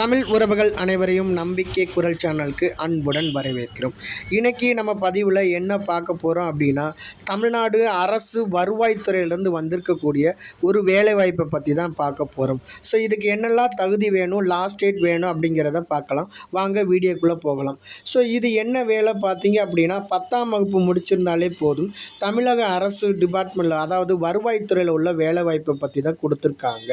தமிழ் உறவுகள் அனைவரையும் நம்பிக்கை குரல் சேனலுக்கு அன்புடன் வரவேற்கிறோம். இன்றைக்கி நம்ம பதிவில் என்ன பார்க்க போகிறோம் அப்படின்னா தமிழ்நாடு அரசு வருவாய்த்துறையிலேருந்து வந்திருக்கக்கூடிய ஒரு வேலைவாய்ப்பை பற்றி தான் பார்க்க போகிறோம் ஸோ இதுக்கு என்னெல்லாம் தகுதி வேணும் லாஸ்ட் டேட் வேணும் அப்படிங்கிறத பார்க்கலாம். வாங்க வீடியோக்குள்ளே போகலாம். ஸோ இது என்ன வேலை பார்த்தீங்க அப்படின்னா பத்தாம் வகுப்பு முடிச்சிருந்தாலே போதும் தமிழக அரசு டிபார்ட்மெண்ட்டில் அதாவது வருவாய்த்துறையில் உள்ள வேலைவாய்ப்பை பற்றி தான் கொடுத்துருக்காங்க.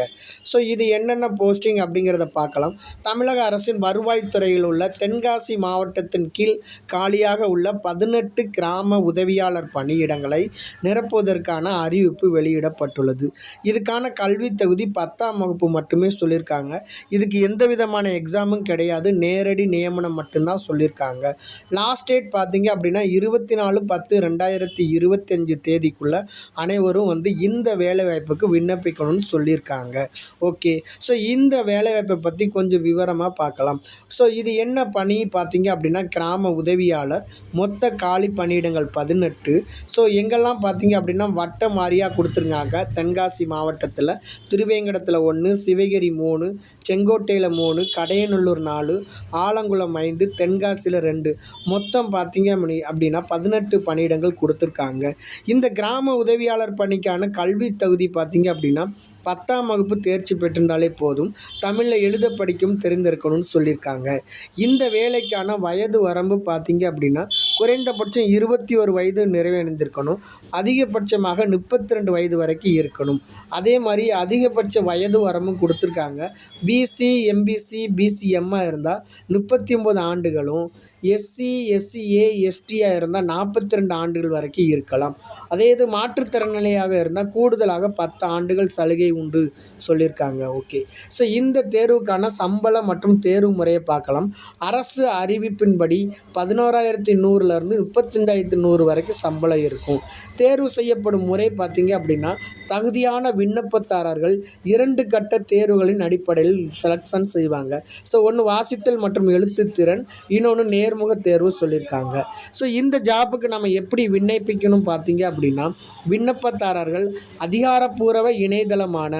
ஸோ இது என்னென்ன போஸ்டிங் அப்படிங்கிறத பார்க்கலாம். தமிழக அரசின் வருவாய்த்துறையில் உள்ள தென்காசி மாவட்டத்தின் கீழ் காலியாக உள்ள பதினெட்டு கிராம உதவியாளர் பணியிடங்களை நிரப்புவதற்கான அறிவிப்பு வெளியிடப்பட்டுள்ளது. இதுக்கான கல்வி தகுதி பத்தாம் வகுப்பு மட்டுமே சொல்லியிருக்காங்க. இதுக்கு எந்த விதமான எக்ஸாமும் கிடையாது. நேரடி நியமனம் மட்டும்தான் சொல்லியிருக்காங்க. லாஸ்ட் டேட் பார்த்தீங்க அப்படின்னா இருபத்தி நாலு பத்து ரெண்டாயிரத்தி இருபத்தஞ்சு தேதிக்குள்ளே அனைவரும் வந்து இந்த வேலைவாய்ப்புக்கு விண்ணப்பிக்கணும்னு சொல்லியிருக்காங்க. ஓகே. ஸோ இந்த வேலைவாய்ப்பை பற்றி கொஞ்சம் விவரமாக பார்க்கலாம். ஸோ இது என்ன பணி? பார்த்தீங்க அப்படின்னா கிராம உதவியாளர் மொத்த காலி பணியிடங்கள் பதினெட்டு. ஸோ எங்கெல்லாம் பார்த்தீங்க அப்படின்னா வட்டம் வாரியாக கொடுத்துருங்காங்க தென்காசி மாவட்டத்தில் திருவேங்கடத்தில் ஒன்று சிவகிரி மூணு செங்கோட்டையில் மூணு கடையநல்லூர் நாலு ஆலங்குளம் ஐந்து தென்காசியில் ரெண்டு. மொத்தம் பார்த்தீங்க அப்படி- அப்படின்னா பதினெட்டு பணியிடங்கள் கொடுத்துருக்காங்க. இந்த கிராம உதவியாளர் பணிக்கான கல்வி தகுதி பார்த்தீங்க அப்படின்னா பத்தாம் வகுப்பு தேர்ச்சி பெற்றிருந்தாலே போதும். தமிழில் எழுத படிக்கும் தெரிந்திருக்கணும்னு சொல்லியிருக்காங்க. இந்த வேலைக்கான வயது வரம்பு பார்த்தீங்க அப்படின்னா குறைந்தபட்சம் இருபத்தி ஒரு வயது நிறைவடைந்திருக்கணும். அதிகபட்சமாக முப்பத்தி ரெண்டு வயது வரைக்கும் இருக்கணும். அதே மாதிரி அதிகபட்ச வயது வரமும் கொடுத்துருக்காங்க. பிசி எம்பிசி பிசிஎம்மாக இருந்தால் முப்பத்தி ஒம்பது ஆண்டுகளும் எஸ்சி எஸ்சிஏ எஸ்டியாக இருந்தால் நாற்பத்தி ரெண்டு ஆண்டுகள் வரைக்கும் இருக்கலாம். அதே இது மாற்றுத்திறனாளியாக இருந்தால் கூடுதலாக பத்து ஆண்டுகள் சலுகை உண்டு சொல்லியிருக்காங்க. ஓகே. ஸோ இந்த தேர்வுக்கான சம்பளம் மற்றும் தேர்வு முறையை பார்க்கலாம். அரசு அறிவிப்பின்படி பதினோராயிரத்தி நூறு நூறுலேருந்து முப்பத்தஞ்சாயிரத்து நூறு வரைக்கும் சம்பளம் இருக்கும். தேர்வு செய்யப்படும் முறை பார்த்தீங்க அப்படின்னா தகுதியான விண்ணப்பதாரர்கள் இரண்டு கட்ட தேர்வுகளின் அடிப்படையில் செலக்ஷன் செய்வாங்க. ஸோ ஒன்று வாசித்தல் மற்றும் எழுத்துத்திறன் இன்னொன்று நேர்முக தேர்வு சொல்லியிருக்காங்க. ஸோ இந்த ஜாப்புக்கு நம்ம எப்படி விண்ணப்பிக்கணும் பார்த்தீங்க அப்படின்னா விண்ணப்பதாரர்கள் அதிகாரப்பூர்வ இணையதளமான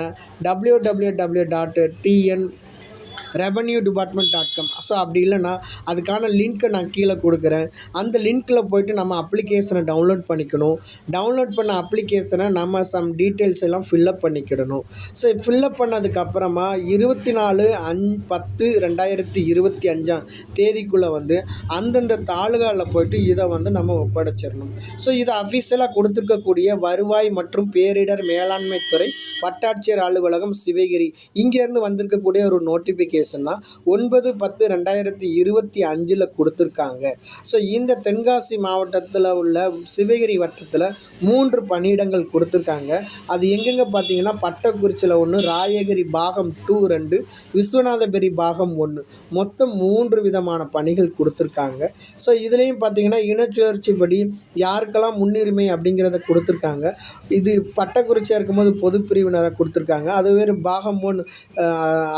W W W dot TN revenue department dot com so அப்படி இல்லைன்னா அதுக்கான லிங்க்கை நான் கீழே கொடுக்குறேன். அந்த லிங்க்கில் போயிட்டு நம்ம அப்ளிகேஷனை டவுன்லோட் பண்ணிக்கணும். டவுன்லோட் பண்ண அப்ளிகேஷனை நம்ம சம் டீட்டெயில்ஸ் எல்லாம் ஃபில்லப் பண்ணிக்கிடணும். ஸோ ஃபில்லப் பண்ணதுக்கப்புறமா இருபத்தி நாலு அஞ் பத்து ரெண்டாயிரத்தி இருபத்தி அஞ்சாம் தேதிக்குள்ளே வந்து அந்தந்த தாலுகாவில் போயிட்டு இதை வந்து நம்ம ஒப்படைச்சிடணும். ஸோ இதை அஃபீஷியலாக கொடுத்துருக்கக்கூடிய வருவாய் மற்றும் பேரிடர் மேலாண்மை துறை வட்டாட்சியர் அலுவலகம் சிவகிரி. இங்கேருந்து வந்திருக்கக்கூடிய ஒரு நோட்டிஃபிகேஷன் தான் ஒன்பது பத்து ரெண்டாயிரத்தி இருபத்தி அஞ்சில் கொடுத்துருக்காங்க. ஸோ இந்த தென்காசி மாவட்டத்தில் உள்ள சிவகிரி வட்டத்தில் மூன்று பணியிடங்கள் கொடுத்துருக்காங்க. அது எங்கெங்கே பார்த்தீங்கன்னா பட்டக்குறிச்சியில் ஒன்று ராயகிரி பாகம் டூ ரெண்டு விஸ்வநாதபெரி பாகம் ஒன்று மொத்தம் மூன்று விதமான பணிகள் கொடுத்துருக்காங்க. ஸோ இதுலேயும் பார்த்தீங்கன்னா இனச்சுழற்சிப்படி யாருக்கெல்லாம் முன்னுரிமை அப்படிங்கிறத கொடுத்துருக்காங்க. இது பட்டக்குறிச்சியாக இருக்கும்போது பொது பிரிவினரை கொடுத்துருக்காங்க. அது வேறு பாகம் ஒன்று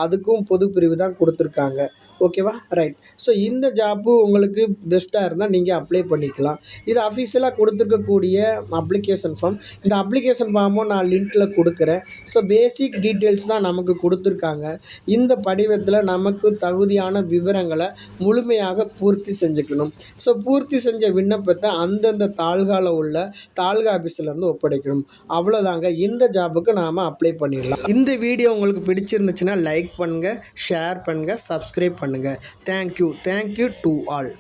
அதுக்கும் பொது பிரிவு தான் கொடுத்துருக்காங்க. ஓகேவா? ரைட் ஸோ இந்த ஜாப்பு உங்களுக்கு பெஸ்ட்டாக இருந்தால் நீங்கள் அப்ளை பண்ணிக்கலாம். இது அஃபீஷியலாக கொடுத்துருக்கக்கூடிய அப்ளிகேஷன் ஃபார்ம் இந்த அப்ளிகேஷன் ஃபார்மும் நான் லிங்க்கில் கொடுக்குறேன். ஸோ பேசிக் டீட்டெயில்ஸ் தான் நமக்கு கொடுத்துருக்காங்க. இந்த படிவத்தில் நமக்கு தகுதியான விவரங்களை முழுமையாக பூர்த்தி செஞ்சுக்கணும். ஸோ பூர்த்தி செஞ்ச விண்ணப்பத்தை அந்தந்த தாழ்கால உள்ள தாலுகா ஆஃபீஸ்லேருந்து ஒப்படைக்கணும். அவ்வளோதாங்க இந்த ஜாபுக்கு நாம் அப்ளை பண்ணிடலாம். இந்த வீடியோ உங்களுக்கு பிடிச்சிருந்துச்சுன்னா லைக் பண்ணுங்கள் ஷேர் பண்ணுங்கள் சப்ஸ்கிரைப் பண்ணுங்கள் தேங்க்யூ தேங்க்யூ டு ஆல்